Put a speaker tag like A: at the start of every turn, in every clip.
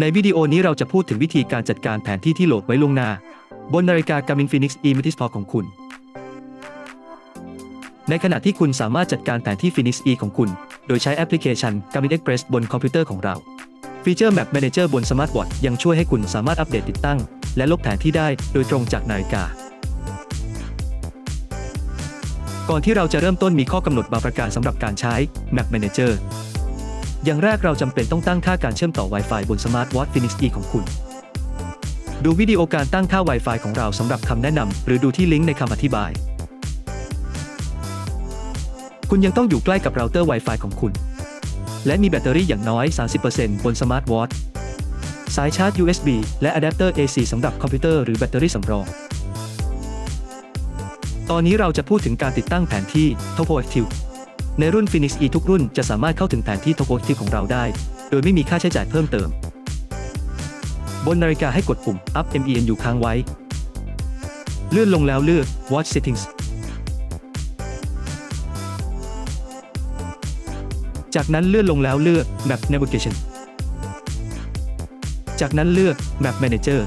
A: ในวิดีโอนี้เราจะพูดถึงวิธีการจัดการแผนที่ที่โหลดไว้ล่วงหน้า บนนาฬิกา Garmin Phoenix e m e t i s Pro ของคุณ ในขณะที่คุณสามารถจัดการแผนที่ Phoenix E ของคุณ โดยใช้แอปพลิเคชัน Garmin Express บนคอมพิวเตอร์ของเรา ฟีเจอร์ Map Manager บน Smart Watch ยังช่วยให้คุณสามารถอัปเดตติดตั้ง และลบแผนที่ได้โดยตรงจากนาฬิกา ก่อนที่เราจะเริ่มต้นมีข้อกำหนดบางประการสำหรับการใช้ Map Manager อย่างแรกเราจำเป็นต้องตั้งค่าการเชื่อมต่อ Wi-Fi บน Smart Watch Phoenix E ของคุณ ดูวิดีโอการตั้งค่า Wi-Fi ของเราสำหรับคำแนะนำหรือดูที่ลิงก์ในคำอธิบาย คุณยังต้องอยู่ใกล้กับเราเตอร์ Wi-Fi ของคุณ และมีแบตเตอรี่อย่างน้อย 30%บน Smart Watch สายชาร์จ USB และอะแดปเตอร์ AC สำหรับคอมพิวเตอร์หรือแบตเตอรี่สำรอง ตอนนี้เราจะพูดถึงการติดตั้งแผนที่ Topo Active ในรุ่น Phoenix E ทุกรุ่นจะสามารถเข้าถึงแผนที่ Topo Active ของเราได้ โดยไม่มีค่าใช้จ่ายเพิ่มเติม บนนาฬิกาให้กดปุ่ม Up MENU ค้างไว้ เลื่อนลงแล้วเลือก Watch Settings จากนั้นเลื่อนลงแล้วเลือก Map Navigation จากนั้นเลือก Map Manager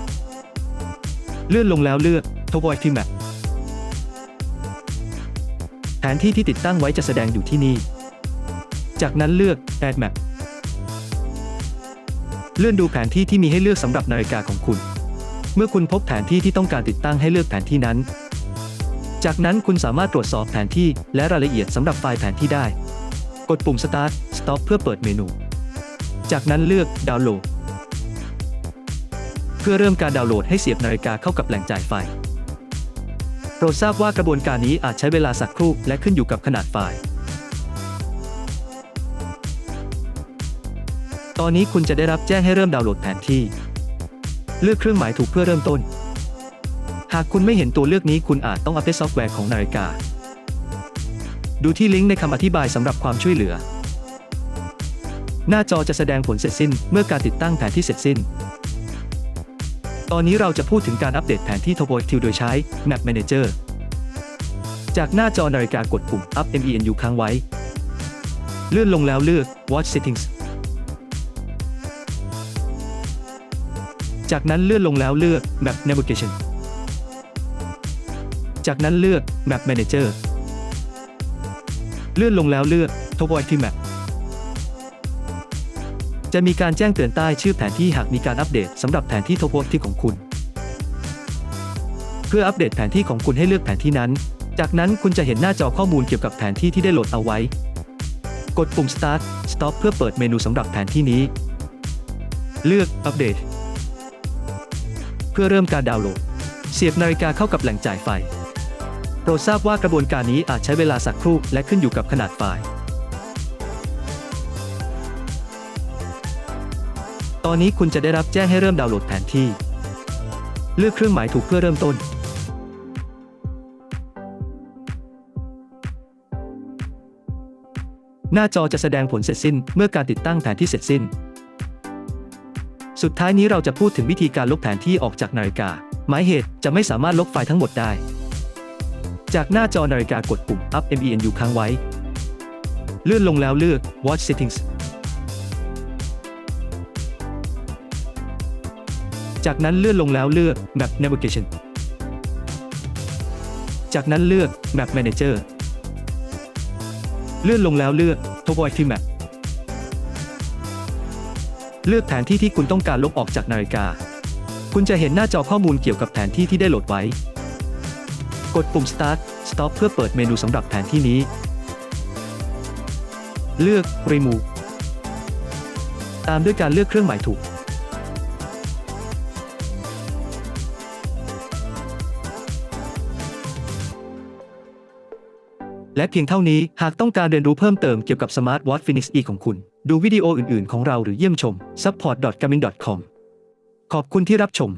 A: เลื่อนลงแล้วเลือก Topography Map นที่ที่ติดตั้งไว้จะแสดงอยู่ที่นี่ จากนั้นเลือก Add Map เลื่อนดูแผนที่ที่มีให้เลือกสำหรับนาฬิกาของคุณ เมื่อคุณพบแผนที่ที่ต้องการติดตั้งให้เลือกแผนที่นั้น จากนั้นคุณสามารถตรวจสอบแผนที่และรายละเอียดสำหรับไฟล์แผนที่ได้ กดปุ่ม Start Stop เพื่อเปิดเมนู จากนั้นเลือก Download เพื่อเริ่มการดาวน์โหลดให้เสียบนาฬิกาเข้ากับแหล่งจ่ายไฟ โปรดทราบว่ากระบวนการนี้อาจใช้เวลาสักครู่และขึ้นอยู่กับขนาดไฟล์ ตอนนี้คุณจะได้รับแจ้งให้เริ่มดาวน์โหลดแผนที่ เลือกเครื่องหมายถูกเพื่อเริ่มต้น หากคุณไม่เห็นตัวเลือกนี้คุณอาจต้องอัปเดตซอฟต์แวร์ของนาฬิกา ดูที่ลิงก์ในคำอธิบายสำหรับความช่วยเหลือ หน้าจอจะแสดงผลเสร็จสิ้นเมื่อการติดตั้งแผนที่เสร็จสิ้น ตอนนี้เราจะพูดถึงการอัปเดตแผนที่ Topo Active โดยใช้ Map Manager จากหน้าจอนาฬิกากดปุ่ม Up MENU ค้างไว้ เลื่อนลงแล้วเลือก Watch Settings จากนั้นเลื่อนลงแล้วเลือก Map Navigation จากนั้นเลือก Map Manager เลื่อนลงแล้วเลือก Topo Active Map จะมีการแจ้งเตือนใต้ชื่อแผนที่หากมีการอัปเดตสำหรับแผนที่ Topo Active ของคุณ เพื่ออัปเดตแผนที่ของคุณให้เลือกแผนที่นั้น จากนั้นคุณจะเห็นหน้าจอข้อมูลเกี่ยวกับแผนที่ที่ได้โหลดเอาไว้ กดปุ่ม Start Stop เพื่อเปิดเมนูสำหรับแผนที่นี้ เลือกอัปเดต เพื่อเริ่มการดาวน์โหลด เสียบนาฬิกาเข้ากับแหล่งจ่ายไฟโปรดทราบว่ากระบวนการนี้อาจใช้เวลาสักครู่และขึ้นอยู่กับขนาดไฟล์ ตอนนี้คุณจะได้รับแจ้งให้เริ่มดาวน์โหลดแผนที่ เลือกเครื่องหมายถูกเพื่อเริ่มต้น หน้าจอจะแสดงผลเสร็จสิ้นเมื่อการติดตั้งแผนที่เสร็จสิ้น สุดท้ายนี้เราจะพูดถึงวิธีการลบแผนที่ออกจากนาฬิกา หมายเหตุจะไม่สามารถลบไฟล์ทั้งหมดได้ จากหน้าจอนาฬิกากดปุ่ม Up MENU ค้างไว้ เลื่อนลงแล้วเลือก Watch Settings จากนั้นเลื่อนลงแล้วเลือก Map Navigation จากนั้นเลือก Map Manager เลื่อนลงแล้วเลือก Topography Map เลือกแผนที่ที่คุณต้องการลบออกจากนาฬิกา คุณจะเห็นหน้าจอข้อมูลเกี่ยวกับแผนที่ที่ได้โหลดไว้ กดปุ่ม Start Stop เพื่อเปิดเมนูสำหรับแผนที่นี้ เลือก Remove ตามด้วยการเลือกเครื่องหมายถูก และเพียงเท่านี้หากต้องการเรียนรู้เพิ่มเติมเกี่ยวกับ Smart Watch Phoenix E ของคุณ ดูวิดีโออื่น ๆ ของเราหรือเยี่ยมชม support.gamin.com ขอบคุณที่รับชม